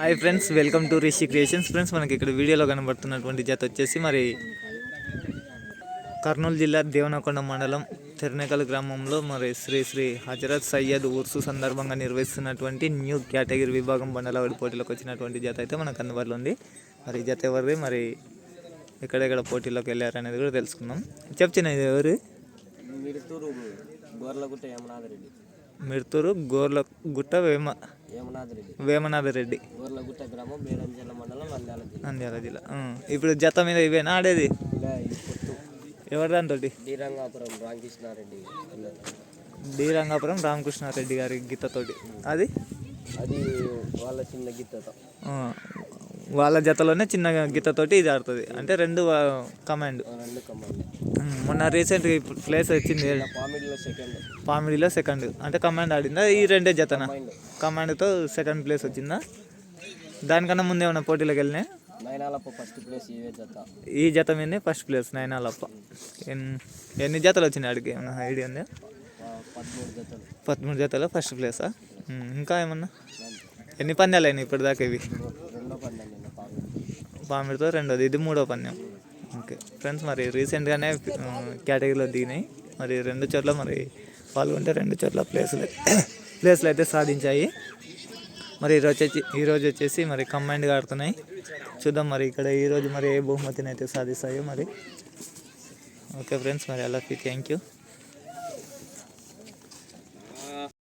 Hi friends welcome to Rishi creations friends మనకి ఇక్కడ వీడియోలో కనబడుతున్నటువంటి జత వచ్చేసి మరి కర్నూలు జిల్లా దేవనకొండ మండలం తెరనేకల్ గ్రామంలో మరి శ్రీ శ్రీ హజరత్ సయ్యద్ ఉర్సు సందర్భంగా నిర్వహిస్తున్నటువంటి న్యూ కేటగిరీ విభాగం బండలవాడి పోటీలోకి వచ్చినటువంటి జత అయితే మనకు అందుబాటులో ఉంది. మరి జత ఎవరిది? మరి ఎక్కడెక్కడ పోటీలోకి వెళ్ళారు అనేది కూడా తెలుసుకుందాం. చెప్తున్న ఇది ఎవరు? మిడుతూరు గోర్లగుట్ట యమనాథరెడ్డి. మిర్తూరు గోర్ల గుట్ట వేమ వేమనాథ రెడ్డి. నంద్యాల జిల్లా. ఇప్పుడు జత మీద ఇవేనా ఆడేది? ఎవరి దాంతో డి రంగాపురం రామకృష్ణారెడ్డి గారి గీతతోటి. అది? అది వాళ్ళ చిన్న గీతతో. వాళ్ళ జతలోనే చిన్న గీతతోటి ఇది ఆడుతుంది. అంటే రెండు కమాండ్ మొన్న రీసెంట్ ప్లేస్ వచ్చింది. పామిడిలో సెకండ్ అంటే కమాండ్ ఆడిందా? ఈ రెండే జతన? మైండ్ కమాండ్తో సెకండ్ ప్లేస్ వచ్చిందా? దానికన్నా ముందు ఏమైనా పోటీలోకి వెళ్ళినాయి జత. ఈ జత మీదనే ఫస్ట్ ప్లేస్ నైనాలప్ప ఎన్- ఎన్ని జతలు వచ్చినాయి అడిగి ఏమన్నా ఐడియా ఉందా? పదమూడు జతలు. ఫస్ట్ ప్లేసా ఇంకా ఏమన్నా? ఎన్ని పందాలు అయినాయి ఇప్పటిదాకా ఇవి రెండో పందెం నిన్న పామిడి పామిడితో రెండోది. ఇది మూడో పందెం ఓకే. ఫ్రెండ్స్ మరి రీసెంట్గానే కేటగిరీలో దిగినాయి. మరి రెండు చోట్ల మరి పాల్గొంటే రెండు చోట్ల ప్లేసులు ప్లేసులు అయితే సాధించాయి. మరి ఈరోజు వచ్చి ఈరోజు వచ్చేసి మరి కంబైన్డ్గా ఆడుతున్నాయి. చూద్దాం మరి ఇక్కడ ఈరోజు మరి ఏ బహుమతిని అయితే సాధిస్తాయో మరి. ఓకే ఫ్రెండ్స్ మరి అలా థ్యాంక్ యూ.